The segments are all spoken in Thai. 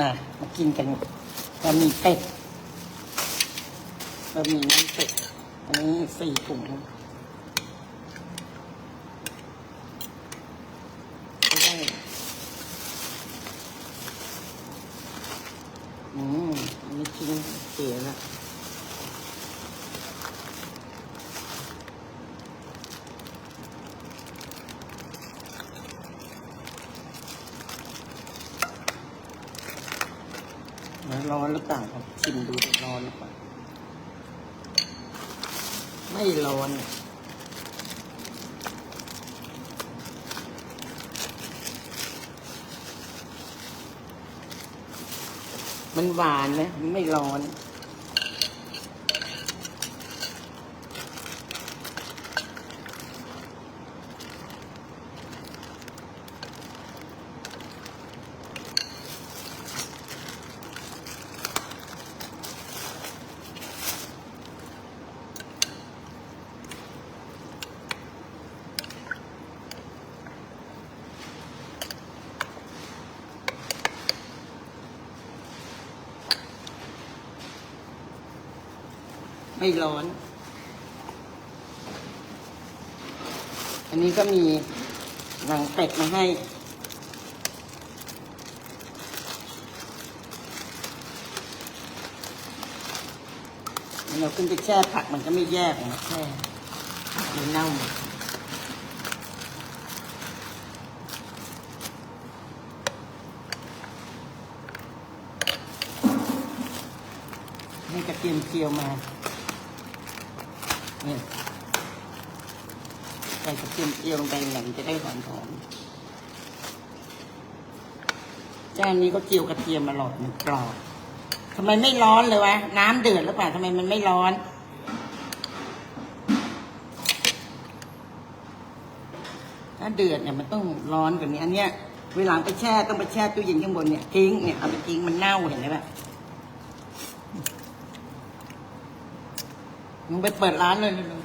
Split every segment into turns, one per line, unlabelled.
มามากินกันบะหมี่เป็ดบะหมี่น้ำเป็ด อันนี้สี่ถุงอืมอันนี้ทิ้งเสียแล้ว ร้อนหรือเปล่าครับชิมดูร้อนหรือเปล่า ไม่ร้อนมันหวานนะไม่ร้อน ไม่ร้อน อันนี้ก็มีหนังเป็ดมาให้ เราขึ้นไปแช่ผักมันก็ไม่แยกนะแช่เดี๋ยวเน่าหมดให้กระเทียมเจียวมา นี่ใส่กระเทียมเจียวลงไปหนังจะได้หอมหอมจานนี้ก็เจียวกระเทียมอร่อยมันกรอบทำไมไม่ร้อนเลยวะ น้ำเดือดหรือเปล่าทำไมมันไม่ร้อนถ้าเดือดเนี่ยมันต้องร้อนกว่านี้อันเนี้ยเวลาไปแช่ต้องไปแช่ตู้เย็นข้างบนเนี่ยทิ้งเนี่ยเอาไปทิ้งมันเน่าเห็นไหมแบบ มึงไปเปิดร้านเลยเลย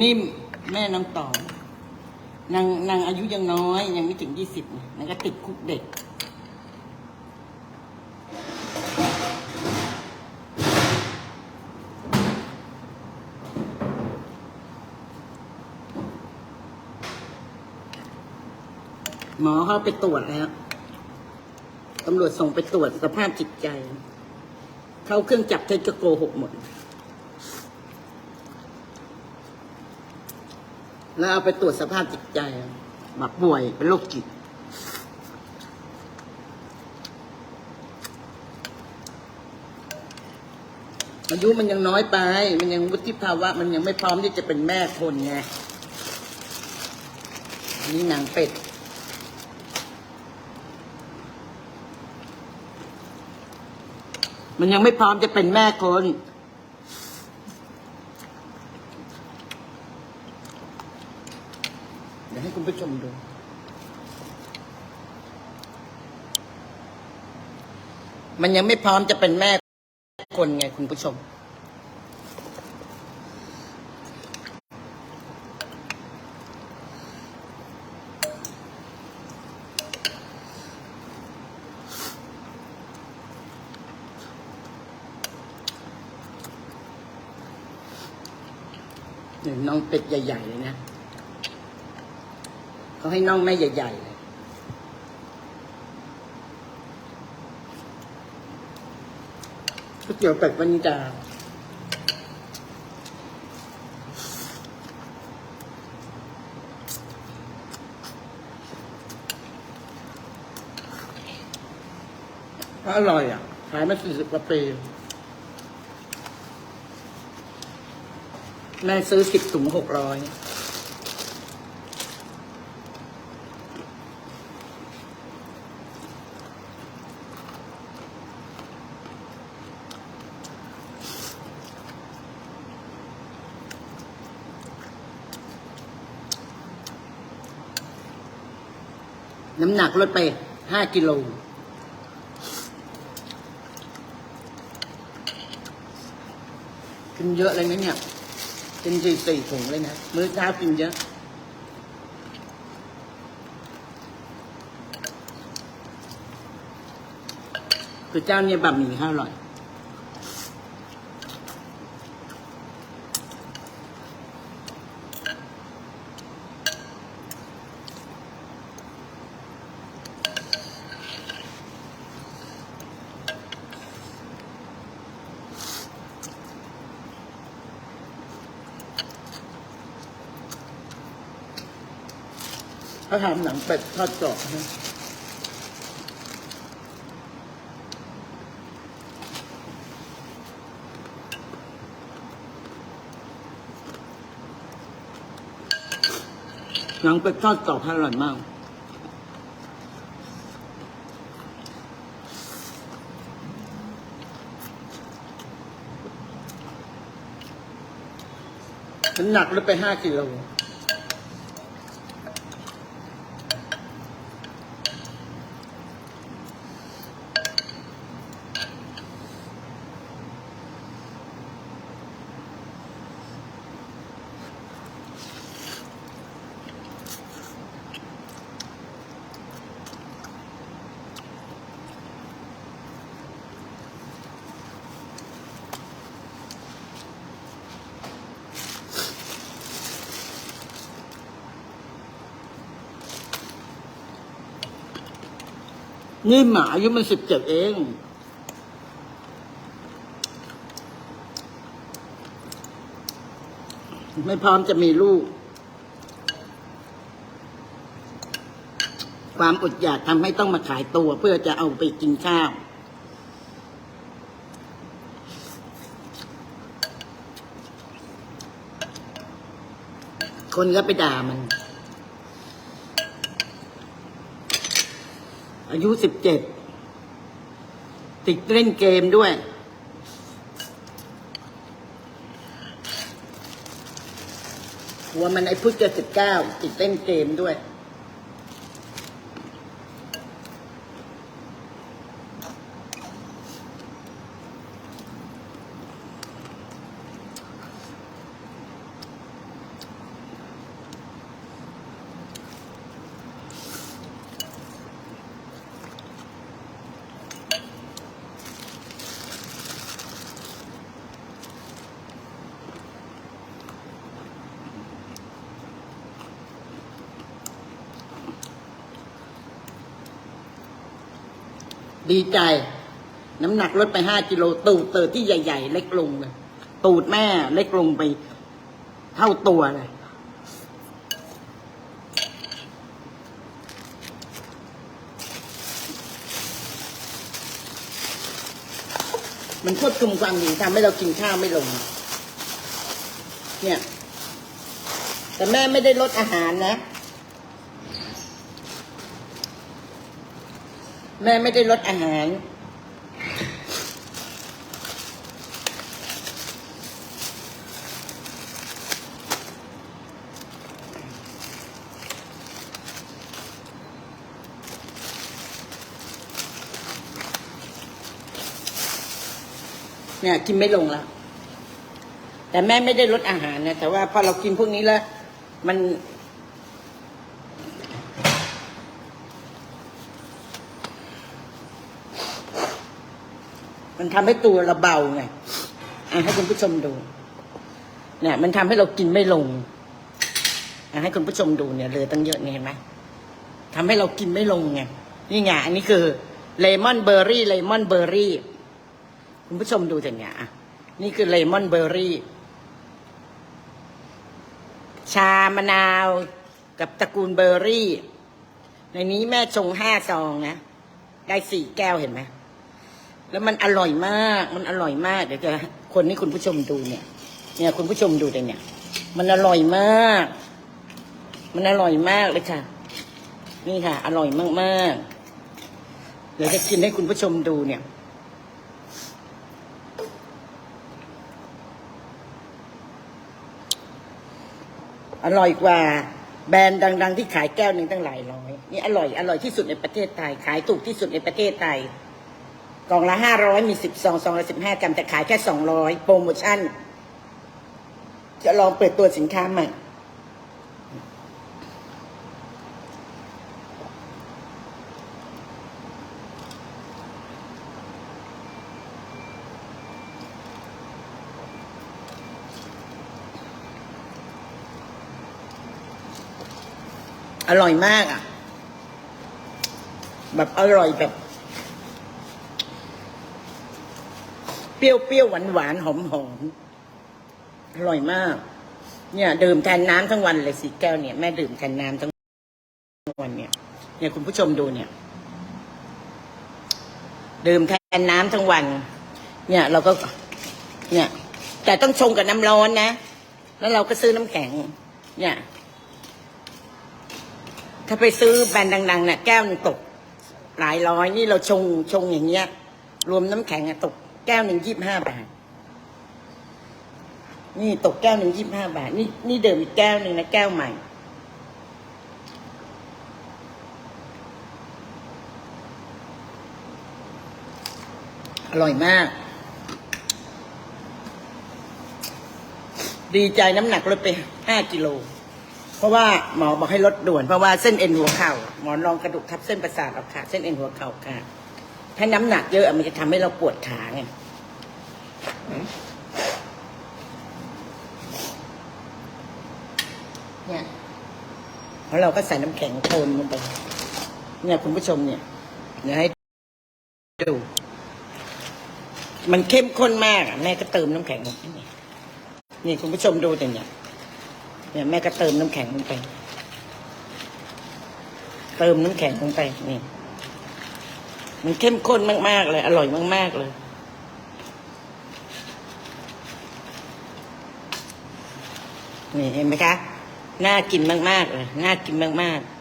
นิ่มแม่น้องต่อนางนางอายุยังน้อย ยังไม่ถึงยี่สิบนางก็ติดคุกเด็ก หมอเขาไปตรวจแล้วตำรวจส่งไปตรวจสภาพจิตใจ เข้าเครื่องจับเท็จก็โกหกหมด แล้วเอาไปตรวจสภาพจิตใจแบักป่วยเป็นโรคจิตอายุมันยังน้อยไป มันยังวุฒิภาวะ มันยังไม่พร้อมที่จะเป็นแม่คนไงนนี่หนังเป็ด มันยังไม่พร้อมจะเป็นแม่คนเดี๋ยวให้คุณผู้ชมดูมันยังไม่พร้อมจะเป็นแม่คนไงคุณผู้ชม นี่น้องเป็ดใหญ่ๆเลยนะเขาให้น่องแม่ใหญ่ๆเลยก๋วยเตี๋ยวเป็ดวานิดาอร่อยอะขายมาสี่สิบกว่าปี แม่ซื้อสิบถุงหกร้อยน้ำหนักลดไปห้ากิโลกินเยอะเลยนะเนี่ย กินสี่สี่ถุงเลยนะ มื้อเช้ากินเยอะคือเจ้าเนี่ยบะหมี่ข้าวอร่อย เขาทำหนังเป็ดทอดกรอบนะหนังเป็ดทอดกรอบอร่อยมากน้ำหนักลดไปห้ากิโล นี่หมาอายุมันสิบเจ็ดเอง ไม่พร้อมจะมีลูก ความอดอยากทำให้ต้องมาขายตัวเพื่อจะเอาไปกินข้าวคนก็ไปด่ามัน อายุสิบเจ็ด ติดเล่นเกมด้วย หัวมันไอ้พุทธสิบเก้าติดเล่นเกมด้วย ดีใจ น้ำหนักลดไปห้ากิโลตูดเติดที่ใหญ่ ๆ เล็กลงเลย ตูดแม่เล็กลงไป เท่าตัวเลยมันควบคุมความหิวทำให้เรากินข้าวไม่ลง เนี่ย แต่แม่ไม่ได้ลดอาหารนะ แม่ไม่ได้ลดอาหาร เนี่ยกินไม่ลงแล้ว แต่แม่ไม่ได้ลดอาหารนะ แต่ว่าพอเรากินพวกนี้แล้ว มัน ทำให้ตัวเราเบาไงอะให้คุณผู้ชมดู เนี่ย มันทำให้เรากินไม่ลงอะให้คุณผู้ชมดูเนี่ยเลยตั้งเยอะเนี่ยเห็นไหมทำให้เรากินไม่ลงไงนี่ไงอันนี้คือเลมอนเบอร์รี่เลมอนเบอร์รี่คุณผู้ชมดูแต่เนี่ยอะนี่คือเลมอนเบอร์รี่ ชามะนาวกับตระกูลเบอร์รี่ ในนี้แม่ชงห้าซองนะ ได้สี่แก้วเห็นไหม แล้วมันอร่อยมาก มันอร่อยมาก เดี๋ยวจะคนให้คุณผู้ชมดูเนี่ย เนี่ยคุณผู้ชมดูแต่เนี่ย มันอร่อยมาก มันอร่อยมากเลยค่ะ นี่ค่ะ อร่อยมากๆ เดี๋ยวจะกินให้คุณผู้ชมดูเนี่ยอร่อยกว่าแบรนด์ดัง ๆ ที่ขายแก้วหนึ่งตั้งหลายร้อยนี่อร่อยอร่อยที่สุดในประเทศไทย ขายถูกที่สุดในประเทศไทย กล่องละห้าร้อยมีสิบซองซองละสิบห้ากรัมแต่ขายแค่สองร้อยโปรโมชั่น จะลองเปิดตัวสินค้าใหม่ อร่อยมากอะ แบบอร่อยแบบ เปรี้ยวเปรี้ยวหวานหวานหอมหอมอร่อยมาก เนี่ยดื่มแทนน้ำทั้งวันเลยสีแก้วเนี่ยแม่ดื่มแทนน้ำทั้งวันเนี่ย เนี่ยคุณผู้ชมดูเนี่ย ดื่มแทนน้ำทั้งวัน เนี่ย เราก็ เนี่ย แต่ต้องชงกับน้ำร้อนนะ แล้วเราก็ซื้อน้ำแข็ง เนี่ย ถ้าไปซื้อแบรนด์ดังๆเนี่ยแก้วนึงตกหลายร้อยนี่เราชงชงอย่างเงี้ย รวมน้ำแข็งอะตก แก้วหนึ่งยี่บห้าบาท นี่ตกแก้วหนึ่งยี่บห้าบาท นี่นี่เดิมอีกแก้วหนึ่งนะแก้วใหม่ อร่อยมาก ดีใจน้ำหนักลดไปห้ากิโลเพราะว่าหมอบอกให้ลดด่วนเพราะว่าเส้นเอ็นหัวเข่าหมอนรองกระดูกทับเส้นประสาทเราขาดเส้นเอ็นหัวเข่าขาด ถ้าน้ำหนักเยอะมันจะทำให้เราปวดขาไงเนี่ยแล้วเราก็ใส่น้ำแข็งโคนลงไป เนี่ยคุณผู้ชมเนี่ยเดี๋ยวให้ดู มันเข้มข้นมากอะแม่ก็เติมน้ำแข็งลงไปนี่นี่คุณผู้ชมดูแต่เนี่ยเนี่ยแม่ก็เติมน้ำแข็งลงไป เติมน้ำแข็งลงไปนี่ มันเข้มข้นมากๆเลย อร่อยมาก ๆ เลย นี่เห็นไหมคะ น่ากินมาก ๆ เลย น่ากินมาก ๆ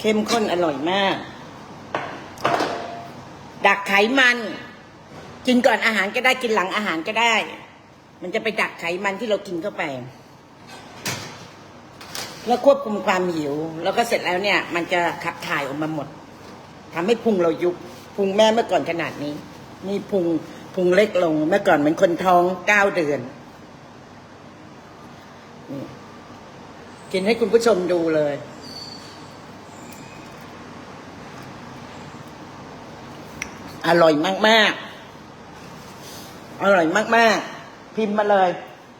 เข้มข้นอร่อยมาก ดักไขมัน กินก่อนอาหารก็ได้กินหลังอาหารก็ได้ มันจะไปดักไขมันที่เรากินเข้าไป แล้วควบคุมความหิว แล้วก็เสร็จแล้วเนี่ย มันจะขับถ่ายออกมาหมดทำให้พุงเรายุบพุงแม่เมื่อก่อนขนาดนี้นี่พุงพุงเล็กลงเมื่อก่อนเหมือนคนท้องเก้าเดือนกินให้คุณผู้ชมดูเลย อร่อยมาก ๆ อร่อยมาก ๆ พิมพ์มาเลย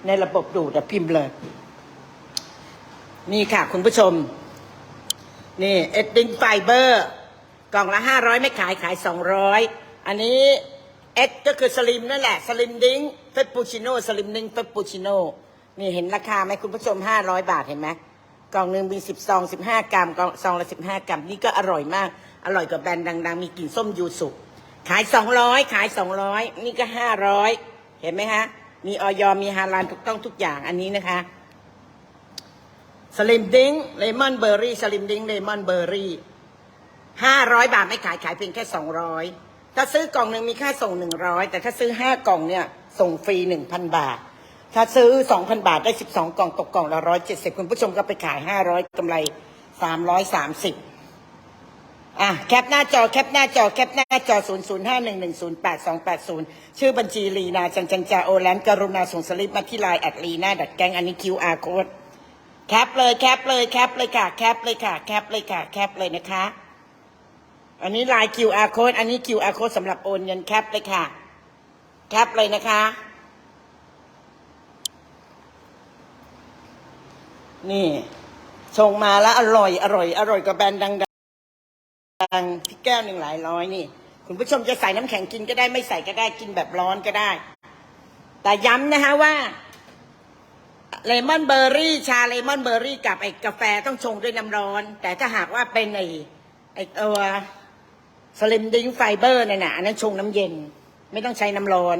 ในระบบดูแต่พิมพ์เลย นี่ค่ะ คุณผู้ชม นี่เอ็ดดิ้งไฟเบอร์ กล่องละห้าร้อยไม่ขายขายสองร้อยอันนี้เอ็ดก็คือสลิมนั่นแหละ สลิมดิ้งเฟปปูชิโน่สลิมดิ้งเฟปปูชิโน่นี่เห็นราคาไหมคุณผู้ชมห้าร้อยบาทเห็นไหมกล่องหนึ่งมีสิบซองสิบห้ากรัมกล่องซองละสิบห้ากรัม นี่ก็อร่อยมาก อร่อยกว่าแบรนด์ดัง ๆ มีกลิ่นส้มยูสุขายสองร้อยขายสองร้อยนี่ก็ห้าร้อยเห็นไหมคะมีออยมีฮาลาลถูกต้องทุกอย่างอันนี้นะคะ สลิมดิ้งเลมอนเบอร์รี่สลิมดิ้งเลมอนเบอร์รี่ห้าร้อยบาทไม่ขายขายเพียงแค่สองร้อยถ้าซื้อกล่องหนึ่งมีค่าส่งหนึ่งร้อยแต่ถ้าซื้อห้ากล่องเนี่ยส่งฟรีหนึ่งพันบาท ถ้าซื้อสองพันบาทได้สิบสองกล่องตกกล่องละร้อยเจ็ดสิบคุณผู้ชมก็ไปขายห้าร้อยกำไรสามร้อยสามสิบอะแคปหน้าจอแคปหน้าจอแคปหน้าจอศูนย์ศูนย์ห้าหนึ่งหนึ่งศูนย์แปดสองแปดศูนย์ชื่อบัญชีลีนาจันจันจาโอแลนกรุณาส่งสลิปมาที่ไลน์แอดลีนาดัดแกงอันนี้ QR code แคปเลยแคปเลยแคปเลยค่ะ แคปเลยค่ะ แคปเลยค่ะ แคปเลยนะคะ อันนี้ลาย QR code อันนี้ QR code สำหรับโอนเงินแคปเลยค่ะ แคปเลยนะคะ นี่ชงมาแล้วอร่อย อร่อย อร่อยกว่าแบรนด์ดังๆที่แก้วหนึ่งหลายร้อยนี่ คุณผู้ชมจะใส่น้ำแข็งกินก็ได้ไม่ใส่ก็ได้กินแบบร้อนก็ได้ แต่ย้ำนะคะว่า เลมอนเบอร์รี่ ชาเลมอนเบอร์รี่กับไอ้กาแฟต้องชงด้วยน้ำร้อน แต่ถ้าหากว่าเป็นไอ้ไอ้ตัวสลิมดิ้งไฟเบอร์เนี่ยนะอันนั้นชงน้ำเย็น ไม่ต้องใช้น้ำร้อน